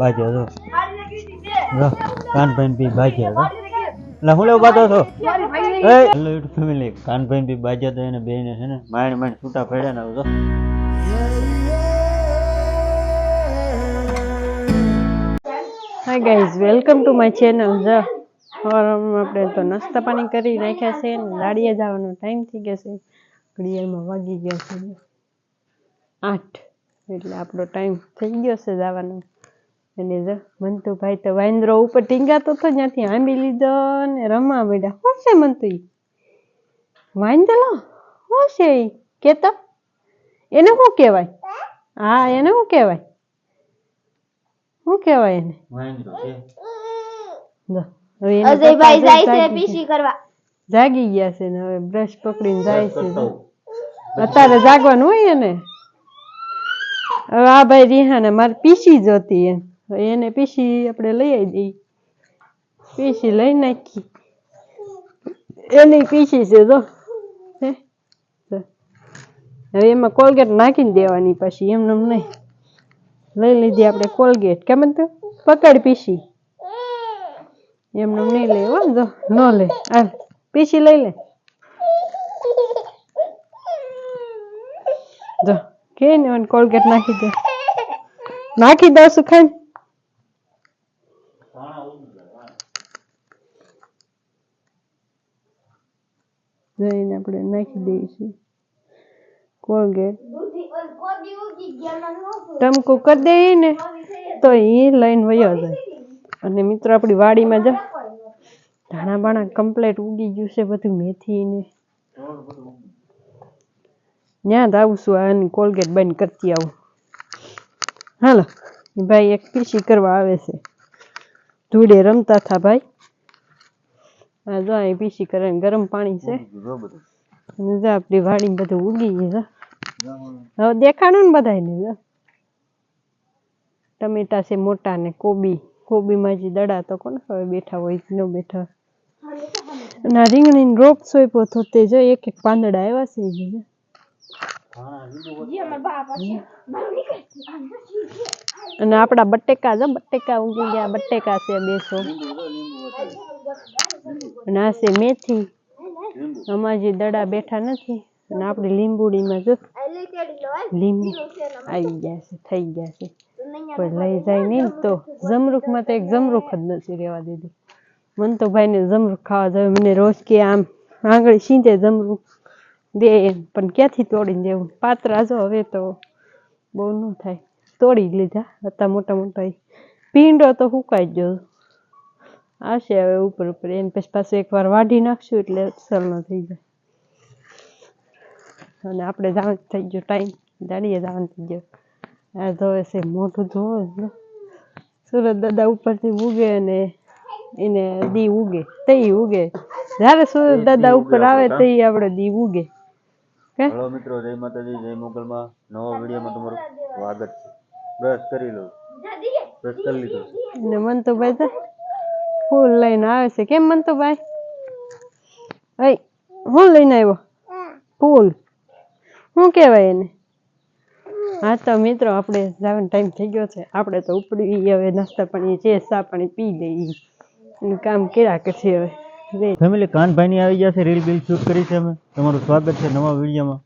બાજે જો. કાનભાઈ પી બાજે જો. એટલે હું લેવું બાતો એ, હેલો યુટ્યુબ ફેમિલી, કાનભાઈ પી બાજે તો એને બેને છે ને માણ માણ છૂટા પડ્યા ને જો. Hi guys welcome to my channel જો. સવારમાં આપણે તો નાસ્તા પાણી કરી નાખ્યા છે ને લાડીએ જવાનો ટાઈમ થઈ ગયો છે. ઘડિયાળમાં વાગી ગયા છે. આઠ, એટલે આપણો ટાઈમ થઈ ગયો છે જવાનો. અને જો મંતુભાઈ તો વાંદરો ઉપર ટીંગાતો હતો ત્યાંથી આંબી લીધો ને રમવા માંડ્યા. શું છે મંતુ ઈ? વાંદરો? શું છે ઈ? કેતો? એને શું કહેવાય? હા એને શું કહેવાય? શું કહેવાય એને? જો, અજયભાઈ જાય છે જાગી પીસી કરવા. જાગી ગયા છે ને હવે બ્રશ પકડીને જાય છે અત્યારે જાગવાનું હોય એને? હવે આ ભાઈ રિહાને મારે પીસી જોતી એમ હવે એને પીસી આપણે લઈ આવી દઈ પીસી લઈ નાખી. એની પીસી છે જો. હવે એમાં કોલગેટ નાખીને દેવાની પછી એમને એમ નહીં. લઈ લીધી આપણે કોલગેટ. કેમ તું? પકડ પીસી. એમને એમ નહીં લે જો. ન લે. હાલ પીસી લઈ લે. જો. કે કોલગેટ નાખી દે. નાખી દઉં છું જઈને આપણે નાખી દઈશું કોલગેટ. ટમકું કરી દઈએ ને તો એ લઈને વયો જાય. અને મિત્રો આપણી વાડીમાં જા ધાણા બાણા કમ્પ્લેટ ઉગી ગયું છે બધું મેથી ને ત્યાં જ આવશું આની કોલગેટ બંધ કરતી આવું. હાલો ભાઈ એક પીસી કરવા આવે છે. ધૂળે રમતા થા ભાઈ. આ જો અહીં પીસી કરે ને ગરમ પાણી છે. જો બધું. આપણી વાડી બધું ઉગી ગયું છે. હવે. દેખાડું ને બધાને જો. ટમેટા છે મોટા ને કોબી. કોબીમાં જે દડા તો કોને હવે બેઠા હોય ન બેઠા અને રીંગણી રોપ સોયપો તો તે જો એક એક પાંદડા આવ્યા છે ઈ જો. અને આપણા બટેકા જો બટેકા ઉગી ગયા બટેકા છે બેસો. અને મેથી. આમાં જે દડા બેઠા નથી, અને આપણી લીંબુડીમાં જો લીંબુ આવી ગયા છે, થઈ ગયા છે. કોઈ લઈ જાય નહીં તો જમરૂખમાં તો એક જમરૂખ જ નથી રહેવા દીધું. મન તો ભાઈને જમરૂખ ખાવા જાય મને રોજ કે આમ આંગળી સીંધે જમરૂખ દે પણ ક્યાંથી તોડીને દેવું? પાત્રા જો હવે તો બહુ ન થાય. તોડી લીધા હતા મોટા મોટા. પીંડો તો સુકાઈ ગયો. આવશે હવે ઉપર ઉપર. એને પછી પાછું એકવાર વાઢી નાખશું એટલે સલનો થઈ જાય. અને આપણે જવાનું થઈ ગયો ટાઈમ. દાડીએ જવાનું થઈ ગયો. આ ધોવે છે મોટું ધોવે છે. સુરત દાદા ઉપરથી ઉગે અને એને દી ઉગે તે ઉગે જ્યારે સુરત દાદા ઉપર આવે તે. આપણે દી ઉગે હેલો મિત્રો જય માતાજી જય મોગલમાં. નવા વિડીયોમાં તમારું સ્વાગત છે. બ્રશ કરી લો. બ્રશ કરી લીધો. ને મન તો ફૂલ લઈને આવે છે. કેમ મંતુભાઈ ભાઈ હું લઈને આવ્યો? ફૂલ. શું કહેવાય એને? હા તો મિત્રો, આપણે જવાનો ટાઈમ થઈ ગયો છે. આપણે તો ઉપડી હવે નાસ્તા પાણી છે ચા પાણી પી લઈએ. કામ કર્યા કરશે હવે. ફેમિલી, કાનભાઈની આવી ગયા છે રીલ બીલ શૂટ કરી છે અમે. તમારું સ્વાગત છે નવા વિડીયોમાં.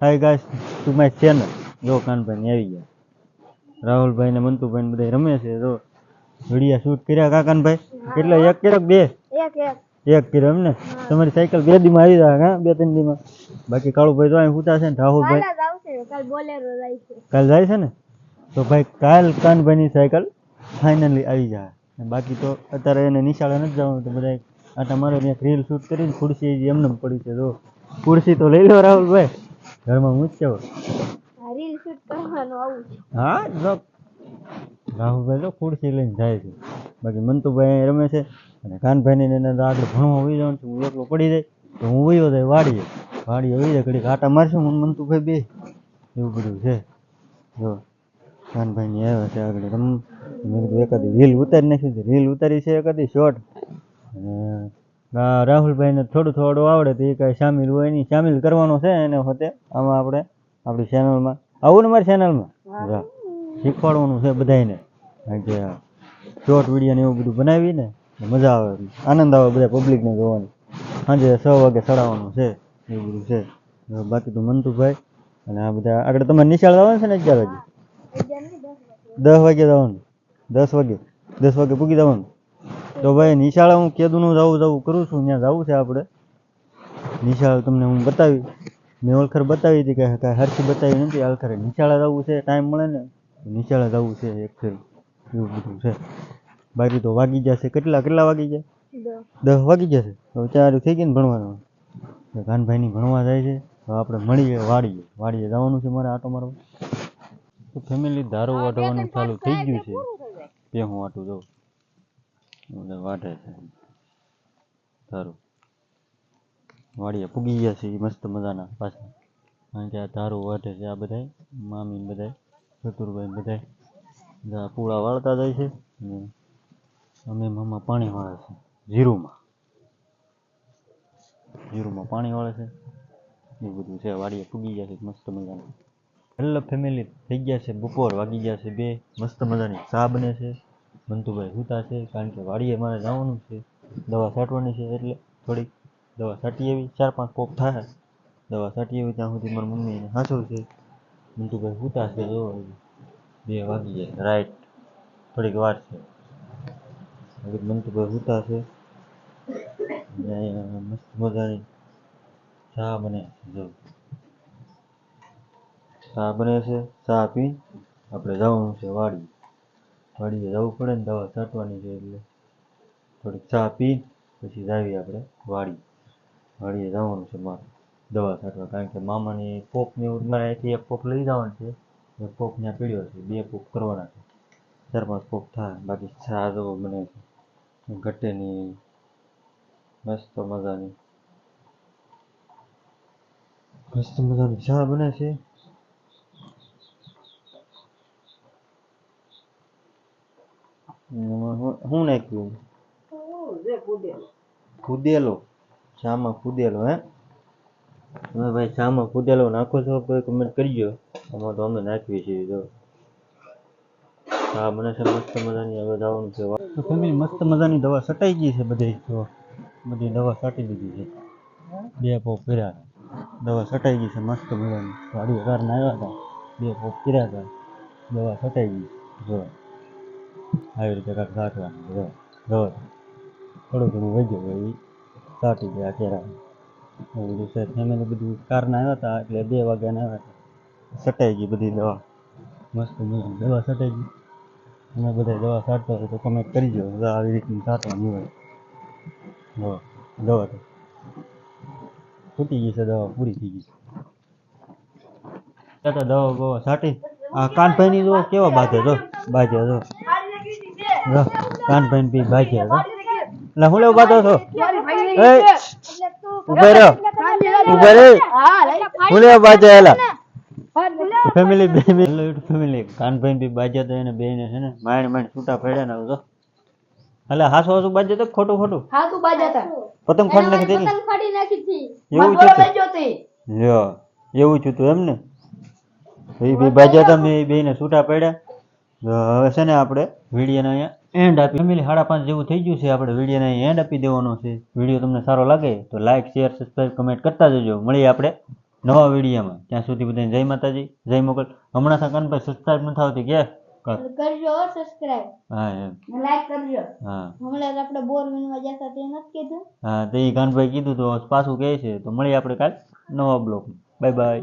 Hi guys to my channel જો કાનભાઈની આવી ગયા. રાહુલભાઈ ને મંતુભાઈ ને બધા રમે છે જો વીડિયો શૂટ કર્યા કાકાન ભાઈ કેટલા? એક કર્યો બે? એક એક. એક કર્યો એમ ને? તમારી સાયકલ બે દીમાં આવી જાય હા બે ત્રણ દીમાં? બાકી કાળુભાઈ તો અહીં હુતા છે ને રાહુલભાઈ? કાલ બોલેરો જાય છે. કાલ જાય છે ને? તો ભાઈ કાલ કાનભાઈની સાયકલ ફાઇનલી આવી જાય. બાકી તો અત્યારે એને નિશાળે નથી જવાનું તો બધા આટા મારે ત્યાં રીલ શૂટ કરીને ખુરશી એમને એમ પડી છે તો ખુરશી તો લઈ લો રાહુલભાઈ. ઘરમાં મૂકશો આ રીલ શૂટ કરવાનું આવું હા જો. રાહુલભાઈ તો ખુરશી લઈને જાય છે. બાકી મંતુભાઈ અહીં રમે છે અને કાનભાઈની અંદર એને આગળ ભણવા હોઈ જવાનું છું હું એકલો પડી જાય તો હું વયો જાય વાડીએ. વાડીએ વહી જાય ઘડીક આટા મારશું હું મંતુભાઈ બે. એવું બધું છે. જો કાનભાઈની આવ્યા છે આગળ રમ મેં કીધું એકાદી રીલ ઉતારી નાખી છે. રીલ ઉતારી છે એકાદી શોર્ટ અને રાહુલભાઈને થોડું થોડું આવડે તો એ કાંઈ સામેલ હોય નહીં. સામેલ કરવાનો છે એને હોતે. આમાં આપણે આપણી ચેનલમાં આવું ને મારી ચેનલમાં શીખવાડવાનું છે બધાને કારણ કે શોર્ટ વીડિયો ને એવું બધું બનાવીને મજા આવે આનંદ આવે બધા પબ્લિકને જોવાની. સાંજે છ વાગે ચડાવવાનું છે, એવું બધું છે. બાકી તો મંતુભાઈ અને આ બધા આગળ તમારે નિશાળ આવવાનું છે ને અગિયાર વાગે? દસ વાગે જવાનું. દસ વાગે. દસ વાગે પૂગી જવાનું. તો ભાઈ નિશાળા હું કેદુનું જવું જવું કરું છું, ત્યાં જવું છે આપણે. નિશાળ તમને હું બતાવી. મેં ઓળખર બતાવી હતી કે કાંઈ હરખી બતાવી નથી. આલખરે નિશાળા જવું છે ટાઈમ મળે ને નિશાળા જવું છે, એક ફેર. એવું બધું છે. બાકી તો વાગી જશે. કેટલા કેટલા વાગી જાય દસ. વાગી જશે? હવે ચાર થઈ ગયું ને ભણવાનું? કાનભાઈ કાનભાઈની ભણવા જાય છે. આપણે મળીએ વાડીએ વાડીએ જવાનું છે મારે આટો મારવા. તો ફેમિલી દારૂ વાઢવાનું ચાલુ થઈ ગયું છે. તે હું આટું જાઉં. બધા વાટે છે. દારૂ વાડીએ પૂગી ગયા છે. મસ્ત મજાના પાછા. કારણ કે આ દારૂ વાઢે છે આ બધાય. મામી ને બધાય. ચતુરભાઈ બધાય. બધા પૂળા વાળતા જાય છે ને અમે મામા પાણી વાળે છે, જીરુમાં. જીરુમાં પાણી વાળે છે. એ બધું છે, વાડીએ પૂગી ગયા છે, મસ્ત મજાની. હેલો ફેમિલી થઈ ગયા છે, બપોર વાગી ગયા છે બે, મસ્ત મજાની ચા બને છે. બંતુભાઈ સૂતા છે, કારણ કે વાડીએ મારે જવાનું છે, દવા છાંટવાની છે, એટલે થોડીક દવા છાંટી આવી, ચાર પાંચ કોપ થાય. દવા છાંટી આવી, ત્યાં સુધી મારી મમ્મીને હાંસવું છે. બંતુભાઈ સૂતા છે જો બે વાગી જાય. રાઈટ. થોડીક વાર છે. મંતુભાઈ ઉતા છે. અને મસ્ત મજાની ચા બને ચા બને છે. ચા પી. આપણે જવાનું છે વાડી વાડીએ જવું પડે ને દવા છાંટવાની છે એટલે થોડીક ચા પી, પછી જાવી આપણે વાડી વાડીએ જવાનું છે મારે દવા છાંટવા. કારણ કે મામાની પોપ ને મારે અહીંથી એક પોપ લઈ જવાનું છે. પોપ ત્યાં પીડ્યો છે, બે પોપ કરવાના છે. ચાર પાંચ પોપ થાય, બાકી ચા જેવો બને છે ગટ્ટેની મસ્ત મજાની. મસ્ત મજાની ચા બને છે. એમાં હું- શું નાખ્યું કુદેલો ચામાં કુદેલો હે? તમે ભાઈ ચામાં કુદેલો નાખો છો, કોઈ કમેન્ટ કરજો. આમાં તો અમે નાખીએ છીએ જો. હા, મને છે મસ્ત મજાની હવે જવાનું છે ફેમિલી, મસ્ત મજાની દવા છટાઈ ગઈ છે બધી? જો, બધી દવા સાટી દીધી છે. બે પોપ કર્યા દવા છટાઈ ગઈ છે મસ્ત મજાની. ગાડી કારને આવ્યા હતા. બે પોપ કર્યા હતા. દવા છટાઈ ગઈ જો, આવી રીતે કાંક સાટવાનું જો જો, થોડું ઘણું વધ્યું હોય એ છાંટી ગયા કેરા એવું છે. ફેમિલી બધું કારના આવ્યા હતા એટલે બે વાગ્યાના આવ્યા હતા. છટાઈ ગઈ બધી દવા મસ્ત દવા સટાઈ ગઈ તમે બધા દવા છાંટતા હોય તો કમેન્ટ કરજો દવા આવી રીતની છાંટવાની હોય જો દવા તો ફૂટી ગઈ છે દવા પૂરી થઈ ગઈ છે દવા બવા છાંટી આ કાનભાઈની જો કેવા બાજે જો બાજે જો જો કાનભાઈ પી બાજે જો એટલે હું લેવું બાજો છો એ ઉભે રહ્યો ઉભે રે હું લેવા બાજે એલા family hello YouTube family Kanbhai બી બાજ્યા તો એને બેને છે ને માણ માણ છૂટા પડ્યા ને તો. એટલે હાસુ હાસુ બાજ્યા તો ખોટું ખોટું? હા બાજ્યા તા. પતંગ ફાડી નાખી દીધી પતંગ ફાડી નાખી હતી એવું છે તો? લ્યો એવું થયું તું એમ ને? એ બે બાજ્યા હતા મે બે ને છૂટા પડ્યા. હવે છે ને આપણે વિડીયોને અહીંયા એન્ડ આપી ફેમિલી સાડા પાંચ જેવું થઈ ગયું છે. આપણે વિડીયોને અહીંયા એન્ડ આપી દેવાનો છે. વીડિયો તમને સારો લાગે તો લાઈક શેર સબસ્ક્રાઈબ કમેન્ટ કરતા જજો. મળીએ આપણે. નવા વિડીયોમાં. ત્યાં સુધી બધાને જય માતાજી જય મોગલ. હમણાં થા પર સબસ્ક્રાઇબ ન થાવતી કે? કરજો સબસ્ક્રાઇબ હા એમ. લાઈક કરજો. હા. હમણાં આપણે બોર વિનવા જતા તે નથી કીધું? હા તો એ કાનભાઈ કીધું તો પાછું કહે છે તો મળીએ આપણે કાલ નવા બ્લોક બાય બાય.